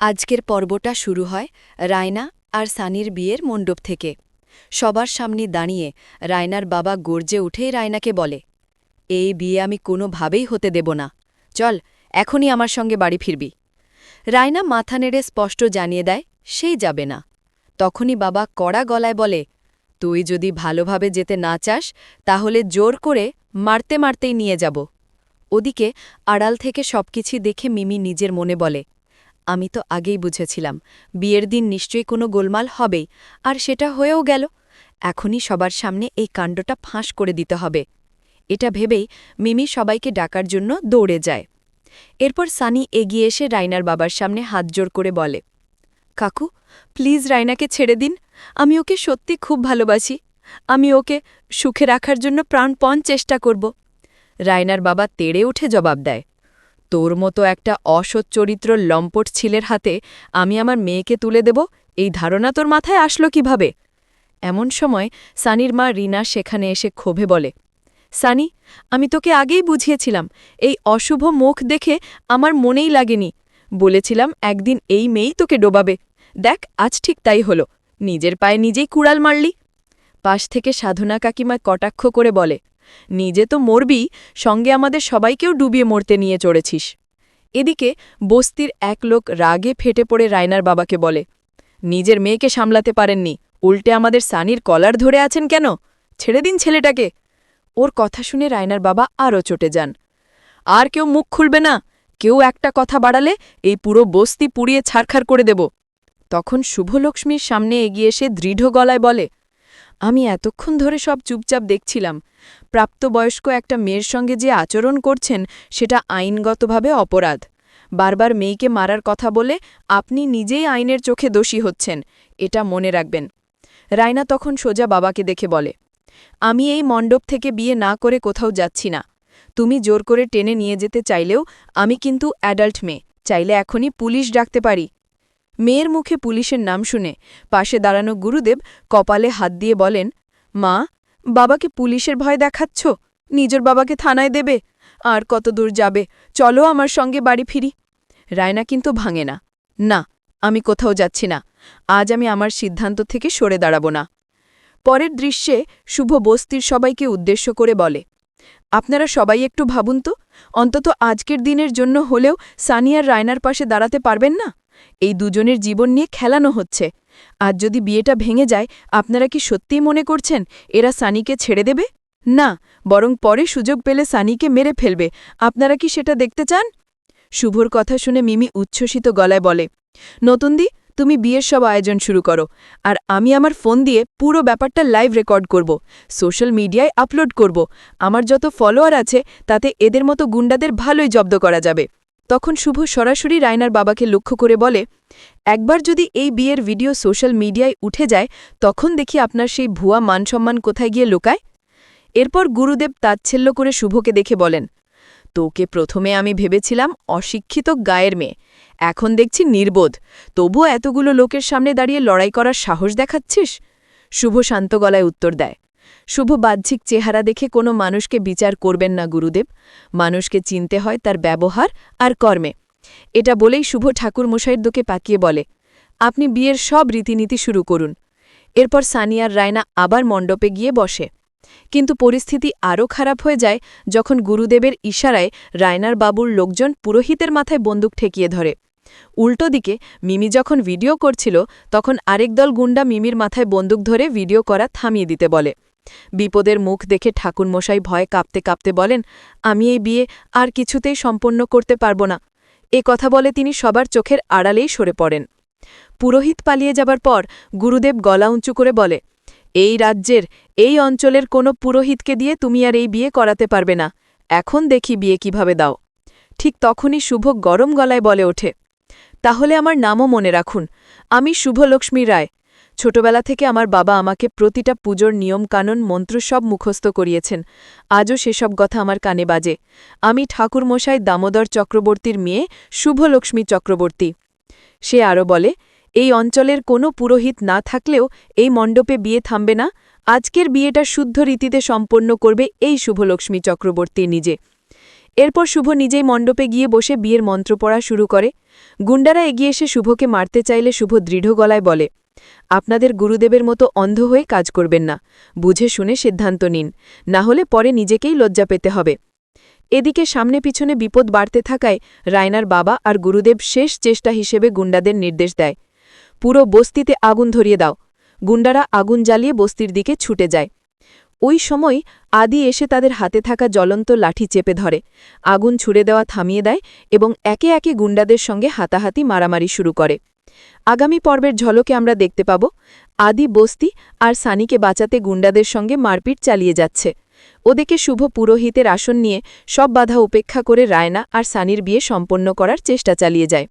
আজকের পর্বটা শুরু হয় রায়না আর সানির বিয়ের মণ্ডপ থেকে। সবার সামনে দাঁড়িয়ে রায়নার বাবা গর্জে উঠেই রায়নাকে বলে, এই বিয়ে আমি কোনোভাবেই হতে দেব না। চল, এখনই আমার সঙ্গে বাড়ি ফিরবি। রায়না মাথা নেড়ে স্পষ্ট জানিয়ে দেয়, সেই যাবে না। তখনই বাবা কড়া গলায় বলে, তুই যদি ভালোভাবে যেতে না চাস, তাহলে জোর করে মারতে মারতেই নিয়ে যাব। ওদিকে আড়াল থেকে সবকিছু দেখে মিমি নিজের মনে বলে, আমি তো আগেই বুঝেছিলাম, বিয়ের দিন নিশ্চয়ই কোনো গোলমাল হবেই, আর সেটা হয়েও গেল। এখনই সবার সামনে এই কাণ্ডটা ফাঁস করে দিতে হবে। এটা ভেবেই মিমি সবাইকে ডাকার জন্য দৌড়ে যায়। এরপর সানি এগিয়ে এসে রাইনার বাবার সামনে হাত জোর করে বলে, কাকু, প্লিজ রাইনাকে ছেড়ে দিন। আমি ওকে সত্যি খুব ভালোবাসি। আমি ওকে সুখে রাখার জন্য প্রাণপণ চেষ্টা করব। রায়নার বাবা তেড়ে উঠে জবাব দেয়, তোর মতো একটা অসৎ চরিত্র লম্পট ছিলের হাতে আমি আমার মেয়েকে তুলে দেব, এই ধারণা তোর মাথায় আসলো কীভাবে? এমন সময় সানির মা রিনা সেখানে এসে ক্ষোভে বলে, সানি, আমি তোকে আগেই বুঝিয়েছিলাম, এই অশুভ মুখ দেখে আমার মনেই লাগেনি। বলেছিলাম একদিন এই মেয়েই তোকে ডোবাবে। দেখ, আজ ঠিক তাই হলো, নিজের পায়ে নিজেই কুড়াল মারলি। পাশ থেকে সাধনা কাকিমা কটাক্ষ করে বলে নিজে তো মরবি, সঙ্গে আমাদের সবাইকেও ডুবিয়ে মরতে নিয়ে চড়েছিস। এদিকে বস্তির এক লোক রাগে ফেটে পড়ে রায়নার বাবাকে বলে, নিজের মেয়েকে সামলাতে পারেননি, উল্টে আমাদের সানির কলার ধরে আছেন কেন? ছেড়ে দিন ছেলেটাকে। ওর কথা শুনে রায়নার বাবা আরও চটে যান। আর কেউ মুখ খুলবে না, কেউ একটা কথা বাড়ালে এই পুরো বস্তি পুড়িয়ে ছারখার করে দেব। তখন শুভলক্ষ্মীর সামনে এগিয়ে এসে দৃঢ় গলায় বলে আমি এতক্ষণ ধরে সব চুপচাপ দেখছিলাম। প্রাপ্তবয়স্ক একটা মেয়ের সঙ্গে যে আচরণ করছেন, সেটা আইনগতভাবে অপরাধ। বারবার মেয়েকে মারার কথা বলে আপনি নিজেই আইনের চোখে দোষী হচ্ছেন, এটা মনে রাখবেন। রায়না তখন সোজা বাবাকে দেখে বলে, আমি এই মণ্ডপ থেকে বিয়ে না করে কোথাও যাচ্ছি না। তুমি জোর করে টেনে নিয়ে যেতে চাইলেও আমি কিন্তু অ্যাডাল্ট মেয়ে, চাইলে এখনই পুলিশ ডাকতে পারি। মেয়ের মুখে পুলিশের নাম শুনে পাশে দাঁড়ানো গুরুদেব কপালে হাত দিয়ে বলেন, মা, বাবাকে পুলিশের ভয় দেখাচ্ছ? নিজের বাবাকে থানায় দেবে? আর কত দূর যাবে? চলো আমার সঙ্গে বাড়ি ফিরি। রায়না কিন্তু ভাঙে না। না, আমি কোথাও যাচ্ছি না। আজ আমি আমার সিদ্ধান্ত থেকে সরে দাঁড়াব না। পরের দৃশ্যে শুভ বস্তির সবাইকে উদ্দেশ্য করে বলে, আপনারা সবাই একটু ভাবুন তো। অন্তত আজকের দিনের জন্য হলেও সানিয়ার রায়নার পাশে দাঁড়াতে পারবেন না? এই দুজনের জীবন নিয়ে খেলানো হচ্ছে। আজ যদি বিয়েটা ভেঙে যায়, আপনারা কি সত্যিই মনে করছেন এরা সানিকে ছেড়ে দেবে? না, বরং পরে সুযোগ পেলে সানিকে মেরে ফেলবে। আপনারা কি সেটা দেখতে চান? শুভর কথা শুনে মিমি উচ্ছ্বসিত গলায় বলে, নতুনদি, তুমি বিয়ের সব আয়োজন শুরু করো। আর আমি আমার ফোন দিয়ে পুরো ব্যাপারটা লাইভ রেকর্ড করব, সোশ্যাল মিডিয়ায় আপলোড করব। আমার যত ফলোয়ার আছে, তাতে এদের মতো গুন্ডাদের ভালোই জব্দ করা যাবে। তখন শুভ সরাসরি রায়নার বাবাকে লক্ষ্য করে বলে, একবার যদি এই বিয়ের ভিডিও সোশ্যাল মিডিয়ায় উঠে যায়, তখন দেখি আপনার সেই ভুয়া মানসম্মান কোথায় গিয়ে লুকায়? এরপর গুরুদেব তাচ্ছেল্য করে শুভকে দেখে বলেন, তোকে প্রথমে আমি ভেবেছিলাম অশিক্ষিত গায়ের মেয়ে, এখন দেখছি নির্বোধ। তবুও এতগুলো লোকের সামনে দাঁড়িয়ে লড়াই করার সাহস দেখাচ্ছিস? শুভ শান্ত গলায় উত্তর দেয় শুভ বাহ্যিক চেহারা দেখে কোনো মানুষকে বিচার করবেন না, গুরুদেব। মানুষকে চিনতে হয় তার ব্যবহার আর কর্মে। এটা বলেই শুভ ঠাকুর মশাইয়ের দোকে পাকিয়ে বলে, আপনি বিয়ের সব রীতিনীতি শুরু করুন। এরপর সানিয়ার রায়না আবার মণ্ডপে গিয়ে বসে। কিন্তু পরিস্থিতি আরও খারাপ হয়ে যায় যখন গুরুদেবের ইশারায় রায়নার বাবুর লোকজন পুরোহিতের মাথায় বন্দুক ঠেকিয়ে ধরে। উল্টো দিকে, মিমি যখন ভিডিও করছিল, তখন আরেক দল গুন্ডা মিমির মাথায় বন্দুক ধরে ভিডিও করা থামিয়ে দিতে বলে। বিপদের মুখ দেখে ঠাকুরমশাই ভয়ে কাঁপতে কাঁপতে বলেন, আমি এই বিয়ে আর কিছুতেই সম্পন্ন করতে পারব না। এ কথা বলে তিনি সবার চোখের আড়ালেই সরে পড়েন। পুরোহিত পালিয়ে যাবার পর গুরুদেব গলা উঁচু করে বলে, এই রাজ্যের, এই অঞ্চলের কোনো পুরোহিতকে দিয়ে তুমি আর এই বিয়ে করাতে পারবে না। এখন দেখি বিয়ে কীভাবে দাও। ঠিক তখনই শুভ গরম গলায় বলে ওঠে, তাহলে আমার নামও মনে রাখুন। আমি শুভলক্ষ্মী রায় ছোটবেলা থেকে আমার বাবা আমাকে প্রতিটা পুজোর নিয়মকানুন মন্ত্র সব মুখস্থ করিয়েছেন। আজও সেসব কথা আমার কানে বাজে। আমি ঠাকুরমশাই দামোদর চক্রবর্তীর মেয়ে শুভলক্ষ্মী চক্রবর্তী। সে আরও বলে, এই অঞ্চলের কোনো পুরোহিত না থাকলেও এই মণ্ডপে বিয়ে থামবে না। আজকের বিয়েটা শুদ্ধ রীতিতে সম্পন্ন করবে এই শুভলক্ষ্মী চক্রবর্তী নিজে। এরপর শুভ নিজেই মণ্ডপে গিয়ে বসে বিয়ের মন্ত্র পড়া শুরু করে। গুন্ডারা এগিয়ে এসে শুভকে মারতে চাইলে শুভ দৃঢ় গলায় বলে আপনাদের গুরুদেবের মতো অন্ধ হয়ে কাজ করবেন না। বুঝে শুনে সিদ্ধান্ত নিন। না হলে পরে নিজেকেই লজ্জা পেতে হবে। এদিকে সামনে পিছনে বিপদ বাড়তে থাকায় রায়নার বাবা আর গুরুদেব শেষ চেষ্টা হিসেবে গুন্ডাদের নির্দেশ দেয়। পুরো বস্তিতে আগুন ধরিয়ে দাও। গুন্ডারা আগুন জ্বালিয়ে বস্তির দিকে ছুটে যায়। ওই সময় আদি এসে তাদের হাতে থাকা জ্বলন্ত লাঠি চেপে ধরে। আগুন ছুড়ে দেওয়া থামিয়ে দেয় এবং একে একে গুন্ডাদের সঙ্গে হাতাহাতি মারামারি শুরু করে। আগামী পর্বের ঝলকে আমরা দেখতে পাব আদি বস্তি আর সানিকে বাঁচাতে গুন্ডাদের সঙ্গে মারপিট চালিয়ে যাচ্ছে। ওদেরকে শুভ পুরোহিতের আসন নিয়ে সব বাধা উপেক্ষা করে রায়না আর সানির বিয়ে সম্পন্ন করার চেষ্টা চালিয়ে যায়।